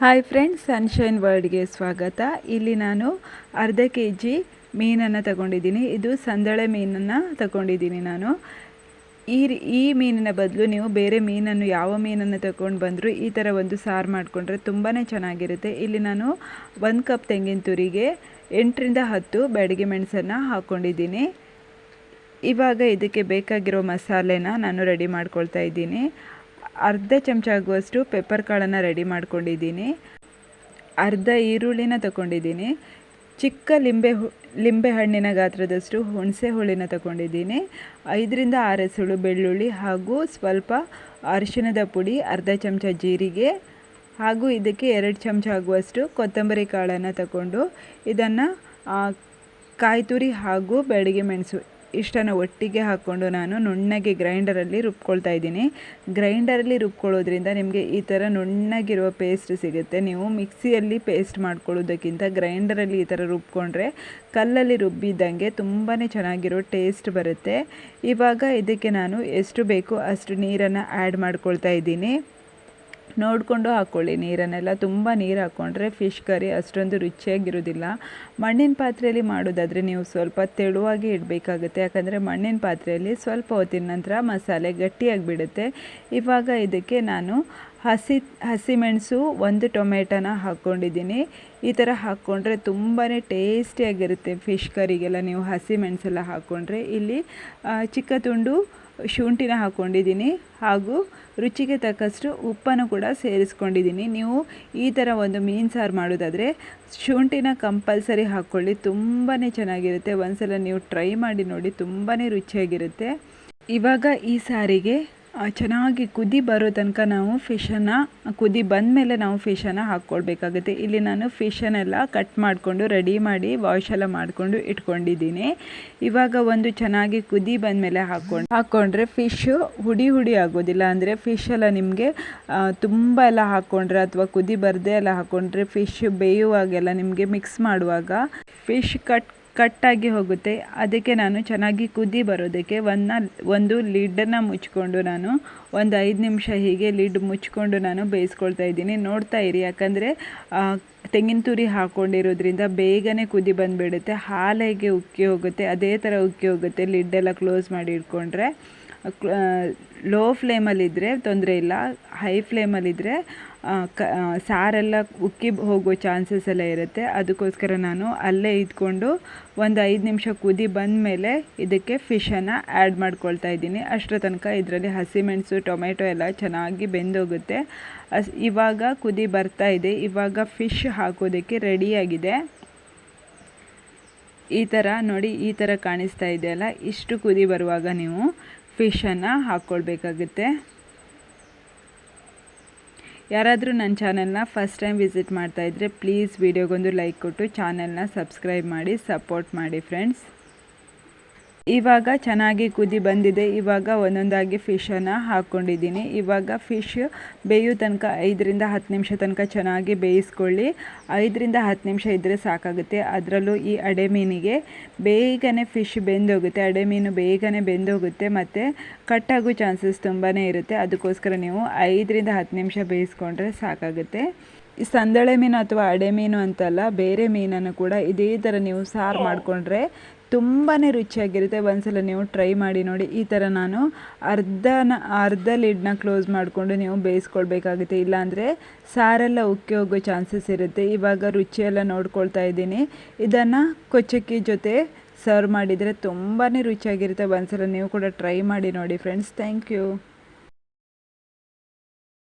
Hi friends sunshine ವರ್ಲ್ಡ್ಗೆ ಸ್ವಾಗತ. ಇಲ್ಲಿ ನಾನು ಅರ್ಧ ಕೆ ಜಿ ಮೀನನ್ನು ತಗೊಂಡಿದ್ದೀನಿ. ಇದು ಸಂದಳೆ ಮೀನನ್ನು ತಗೊಂಡಿದ್ದೀನಿ ನಾನು. ಈ ಈ ಮೀನಿನ ಬದಲು ನೀವು ಬೇರೆ ಮೀನನ್ನು ಯಾವ ಮೀನನ್ನು ತಗೊಂಡು ಬಂದರೂ ಈ ಥರ ಒಂದು ಸಾರು ಮಾಡಿಕೊಂಡ್ರೆ ತುಂಬಾ ಚೆನ್ನಾಗಿರುತ್ತೆ. ಇಲ್ಲಿ ನಾನು ಒಂದು ಕಪ್ ತೆಂಗಿನ ತುರಿಗೆ, ಎಂಟರಿಂದ ಹತ್ತು ಬ್ಯಾಡಿಗೆ ಮೆಣಸನ್ನು ಹಾಕ್ಕೊಂಡಿದ್ದೀನಿ ಇವಾಗ ಇದಕ್ಕೆ ಬೇಕಾಗಿರೋ ಮಸಾಲೆನ ನಾನು ರೆಡಿ ಮಾಡ್ಕೊಳ್ತಾ ಇದ್ದೀನಿ. ಅರ್ಧ ಚಮಚ ಆಗುವಷ್ಟು ಪೆಪ್ಪರ್ ಕಾಳನ್ನು ರೆಡಿ ಮಾಡ್ಕೊಂಡಿದ್ದೀನಿ. ಅರ್ಧ ಈರುಳ್ಳಿನ ತಗೊಂಡಿದ್ದೀನಿ ಚಿಕ್ಕ ಲಿಂಬೆ ಲಿಂಬೆ ಹಣ್ಣಿನ ಗಾತ್ರದಷ್ಟು ಹುಣಸೆ ಹುಳಿನ ತಗೊಂಡಿದ್ದೀನಿ ಐದರಿಂದ ಆರು ಎಸಳು ಬೆಳ್ಳುಳ್ಳಿ ಹಾಗೂ ಸ್ವಲ್ಪ ಅರಿಶಿಣದ ಪುಡಿ, ಅರ್ಧ ಚಮಚ ಜೀರಿಗೆ ಹಾಗೂ ಇದಕ್ಕೆ ಎರಡು ಚಮಚ ಆಗುವಷ್ಟು ಕೊತ್ತಂಬರಿ ಕಾಳನ್ನು ತಗೊಂಡು ಇದನ್ನು ಕಾಯಿ ತುರಿ ಹಾಗೂ ಬೆಳಗ್ಗೆ ಮೆಣಸು ಇಷ್ಟನ್ನು ಒಟ್ಟಿಗೆ ಹಾಕ್ಕೊಂಡು ನಾನು ನುಣ್ಣಗೆ ಗ್ರೈಂಡರಲ್ಲಿ ರುಬ್ಕೊಳ್ತಾ ಇದ್ದೀನಿ. ಗ್ರೈಂಡರಲ್ಲಿ ರುಬ್ಕೊಳ್ಳೋದ್ರಿಂದ ನಿಮಗೆ ಈ ಥರ ನುಣ್ಣಗಿರುವ ಪೇಸ್ಟ್ ಸಿಗುತ್ತೆ. ನೀವು ಮಿಕ್ಸಿಯಲ್ಲಿ ಪೇಸ್ಟ್ ಮಾಡ್ಕೊಳ್ಳೋದಕ್ಕಿಂತ ಗ್ರೈಂಡರಲ್ಲಿ ಈ ಥರ ರುಬ್ಕೊಂಡ್ರೆ ಕಲ್ಲಲ್ಲಿ ರುಬ್ಬಿದ್ದಂಗೆ ತುಂಬಾ ಚೆನ್ನಾಗಿರೋ ಟೇಸ್ಟ್ ಬರುತ್ತೆ. ಇವಾಗ ಇದಕ್ಕೆ ನಾನು ಎಷ್ಟು ಬೇಕು ಅಷ್ಟು ನೀರನ್ನು ಆ್ಯಡ್ ಮಾಡ್ಕೊಳ್ತಾ ಇದ್ದೀನಿ. ನೋಡಿಕೊಂಡು ಹಾಕ್ಕೊಳ್ಳಿ ನೀರನ್ನೆಲ್ಲ. ತುಂಬ ನೀರು ಹಾಕ್ಕೊಂಡ್ರೆ ಫಿಶ್ ಕರಿ ಅಷ್ಟೊಂದು ರುಚಿಯಾಗಿರೋದಿಲ್ಲ ಮಣ್ಣಿನ ಪಾತ್ರೆಯಲ್ಲಿ ಮಾಡೋದಾದರೆ ನೀವು ಸ್ವಲ್ಪ ತೆಳುವಾಗಿ ಇಡಬೇಕಾಗುತ್ತೆ. ಯಾಕಂದರೆ ಮಣ್ಣಿನ ಪಾತ್ರೆಯಲ್ಲಿ ಸ್ವಲ್ಪ ಹೊತ್ತಿನ ನಂತರ ಮಸಾಲೆ ಗಟ್ಟಿಯಾಗಿ ಬಿಡುತ್ತೆ ಇವಾಗ ಇದಕ್ಕೆ ನಾನು ಹಸಿ ಹಸಿಮೆಣಸು ಒಂದು ಟೊಮೆಟೊನ ಹಾಕ್ಕೊಂಡಿದ್ದೀನಿ ಈ ಥರ ಹಾಕ್ಕೊಂಡ್ರೆ ತುಂಬಾ ಟೇಸ್ಟಿಯಾಗಿರುತ್ತೆ ಫಿಶ್ ಕರಿಗೆಲ್ಲ ನೀವು ಹಸಿಮೆಣಸೆಲ್ಲ ಹಾಕ್ಕೊಂಡ್ರೆ ಇಲ್ಲಿ ಚಿಕ್ಕ ತುಂಡು ಶುಂಠಿನ ಹಾಕ್ಕೊಂಡಿದ್ದೀನಿ ಹಾಗೂ ರುಚಿಗೆ ತಕ್ಕಷ್ಟು ಉಪ್ಪನ್ನು ಕೂಡ ಸೇರಿಸ್ಕೊಂಡಿದ್ದೀನಿ. ನೀವು ಈ ಥರ ಒಂದು ಮೀನು ಸಾರು ಮಾಡೋದಾದರೆ ಶುಂಠಿನ ಕಂಪಲ್ಸರಿ ಹಾಕ್ಕೊಳ್ಳಿ. ತುಂಬಾ ಚೆನ್ನಾಗಿರುತ್ತೆ. ಒಂದ್ಸಲ ನೀವು ಟ್ರೈ ಮಾಡಿ ನೋಡಿ. ತುಂಬಾ ರುಚಿಯಾಗಿರುತ್ತೆ. ಇವಾಗ ಈ ಸಾರಿಗೆ ಚೆನ್ನಾಗಿ ಕುದಿ ಬರೋ ತನಕ ನಾವು ಫಿಶನ್ನು ಕುದಿ ಬಂದಮೇಲೆ ನಾವು ಫಿಶನ್ನು ಹಾಕ್ಕೊಳ್ಬೇಕಾಗುತ್ತೆ. ಇಲ್ಲಿ ನಾನು ಫಿಶನ್ನೆಲ್ಲ ಕಟ್ ಮಾಡಿಕೊಂಡು ರೆಡಿ ಮಾಡಿ ವಾಶ್ ಎಲ್ಲ ಮಾಡಿಕೊಂಡು ಇಟ್ಕೊಂಡಿದ್ದೀನಿ. ಇವಾಗ ಒಂದು ಚೆನ್ನಾಗಿ ಕುದಿ ಬಂದಮೇಲೆ ಹಾಕ್ಕೊಂಡು, ಹಾಕ್ಕೊಂಡ್ರೆ ಫಿಶ್ಶು ಹುಡಿ ಹುಡಿ ಆಗೋದಿಲ್ಲ. ಅಂದರೆ ಫಿಶ್ ಎಲ್ಲ ನಿಮಗೆ ತುಂಬ ಎಲ್ಲ ಹಾಕ್ಕೊಂಡ್ರೆ ಅಥವಾ ಕುದಿ ಬರದೇ ಎಲ್ಲ ಹಾಕ್ಕೊಂಡ್ರೆ ಫಿಶ್ ಬೇಯುವಾಗೆಲ್ಲ ನಿಮಗೆ ಮಿಕ್ಸ್ ಮಾಡುವಾಗ ಫಿಶ್ ಕಟ್ ಕಟ್ಟಾಗಿ ಹೋಗುತ್ತೆ. ಅದಕ್ಕೆ ನಾನು ಚೆನ್ನಾಗಿ ಕುದಿ ಬರೋದಕ್ಕೆ ಒಂದು ಒಂದು ಲಿಡ್ಡನ್ನು ಮುಚ್ಕೊಂಡು ನಾನು ಒಂದು ಐದು ನಿಮಿಷ ಹೀಗೆ ಲಿಡ್ ಮುಚ್ಕೊಂಡು ನಾನು ಬೇಯಿಸ್ಕೊಳ್ತಾ ಇದ್ದೀನಿ. ನೋಡ್ತಾ ಇರಿ, ಯಾಕಂದರೆ ತೆಂಗಿನ ತುರಿ ಹಾಕ್ಕೊಂಡಿರೋದ್ರಿಂದ ಬೇಗನೆ ಕುದಿ ಬಂದುಬಿಡುತ್ತೆ. ಹಾಲು ಉಕ್ಕಿ ಹೋಗುತ್ತೆ, ಅದೇ ಥರ ಉಕ್ಕಿ ಹೋಗುತ್ತೆ ಲಿಡ್ಡೆಲ್ಲ ಕ್ಲೋಸ್ ಮಾಡಿ ಇಟ್ಕೊಂಡ್ರೆ. ಲೋ ಫ್ಲೇಮಲ್ಲಿದ್ದರೆ ತೊಂದರೆ ಇಲ್ಲ, ಹೈ ಫ್ಲೇಮಲ್ಲಿದ್ದರೆ ಕ ಸಾರೆಲ್ಲ ಉಕ್ಕಿ ಹೋಗೋ ಚಾನ್ಸಸ್ ಎಲ್ಲ ಇರುತ್ತೆ. ಅದಕ್ಕೋಸ್ಕರ ನಾನು ಅಲ್ಲೇ ಇದ್ಕೊಂಡು ಒಂದು ಐದು ನಿಮಿಷ ಕುದಿ ಬಂದ ಮೇಲೆ ಇದಕ್ಕೆ ಫಿಶನ್ನು ಆ್ಯಡ್ ಮಾಡ್ಕೊಳ್ತಾ ಇದ್ದೀನಿ. ಅಷ್ಟರ ತನಕ ಇದರಲ್ಲಿ ಹಸಿಮೆಣಸು ಟೊಮೆಟೊ ಎಲ್ಲ ಚೆನ್ನಾಗಿ ಬೆಂದೋಗುತ್ತೆ. ಅಸ್, ಇವಾಗ ಕುದಿ ಬರ್ತಾ ಇದೆ. ಇವಾಗ ಫಿಶ್ ಹಾಕೋದಕ್ಕೆ ರೆಡಿಯಾಗಿದೆ. ಈ ಥರ ನೋಡಿ, ಈ ಥರ ಕಾಣಿಸ್ತಾ ಇದೆಯಲ್ಲ ಇಷ್ಟು ಕುದಿ ಬರುವಾಗ ನೀವು ಫಿಶನ್ನು ಹಾಕ್ಕೊಳ್ಬೇಕಾಗುತ್ತೆ. ಯಾರಾದರೂ ನನ್ನ ಚಾನಲ್ನ ಫಸ್ಟ್ ಟೈಮ್ ವಿಸಿಟ್ ಮಾಡ್ತಾ ಇದ್ದರೆ ಪ್ಲೀಸ್ ವಿಡಿಯೋಗೊಂದು ಲೈಕ್ ಕೊಟ್ಟು ಚಾನಲ್ನ ಸಬ್ಸ್ಕ್ರೈಬ್ ಮಾಡಿ, ಸಪೋರ್ಟ್ ಮಾಡಿ ಫ್ರೆಂಡ್ಸ್. ಇವಾಗ ಚೆನ್ನಾಗಿ ಕುದಿ ಬಂದಿದೆ. ಇವಾಗ ಒಂದೊಂದಾಗಿ ಫಿಶನ್ನು ಹಾಕ್ಕೊಂಡಿದ್ದೀನಿ ಇವಾಗ ಫಿಶ್ ಬೇಯೋ ತನಕ ಐದರಿಂದ ಹತ್ತು ನಿಮಿಷ ತನಕ ಚೆನ್ನಾಗಿ ಬೇಯಿಸ್ಕೊಳ್ಳಿ. ಐದರಿಂದ ಹತ್ತು ನಿಮಿಷ ಇದ್ದರೆ ಸಾಕಾಗುತ್ತೆ. ಅದರಲ್ಲೂ ಈ ಅಡೆ ಮೀನಿಗೆ ಬೇಗನೆ ಫಿಶ್ ಬೆಂದೋಗುತ್ತೆ. ಅಡೆ ಮೀನು ಬೇಗನೆ ಬೆಂದೋಗುತ್ತೆ ಮತ್ತು ಕಟ್ಟಾಗೋ ಚಾನ್ಸಸ್ ತುಂಬಾ ಇರುತ್ತೆ. ಅದಕ್ಕೋಸ್ಕರ ನೀವು ಐದರಿಂದ ಹತ್ತು ನಿಮಿಷ ಬೇಯಿಸ್ಕೊಂಡ್ರೆ ಸಾಕಾಗುತ್ತೆ. ಈ ಸಂದಳೆ ಮೀನು ಅಥವಾ ಅಡೆ ಮೀನು ಅಂತಲ್ಲ, ಬೇರೆ ಮೀನನ್ನು ಕೂಡ ಇದೇ ಥರ ನೀವು ಸಾರು ಮಾಡಿಕೊಂಡ್ರೆ ತುಂಬಾ ರುಚಿಯಾಗಿರುತ್ತೆ. ಒಂದ್ಸಲ ನೀವು ಟ್ರೈ ಮಾಡಿ ನೋಡಿ, ಈ ಥರ ನಾನು ಅರ್ಧನ, ಅರ್ಧ ಲಿಡ್ನ ಕ್ಲೋಸ್ ಮಾಡಿಕೊಂಡು ನೀವು ಬೇಯಿಸ್ಕೊಳ್ಬೇಕಾಗುತ್ತೆ. ಇಲ್ಲಾಂದರೆ ಸಾರೆಲ್ಲ ಉಕ್ಕಿ ಹೋಗೋ ಚಾನ್ಸಸ್ ಇರುತ್ತೆ. ಇವಾಗ ರುಚಿಯೆಲ್ಲ ನೋಡ್ಕೊಳ್ತಾ ಇದ್ದೀನಿ. ಇದನ್ನು ಕೊಚ್ಚಕ್ಕಿ ಜೊತೆ ಸರ್ವ್ ಮಾಡಿದರೆ ತುಂಬಾ ರುಚಿಯಾಗಿರುತ್ತೆ. ಒಂದ್ಸಲ ನೀವು ಕೂಡ ಟ್ರೈ ಮಾಡಿ ನೋಡಿ ಫ್ರೆಂಡ್ಸ್ ಥ್ಯಾಂಕ್ ಯು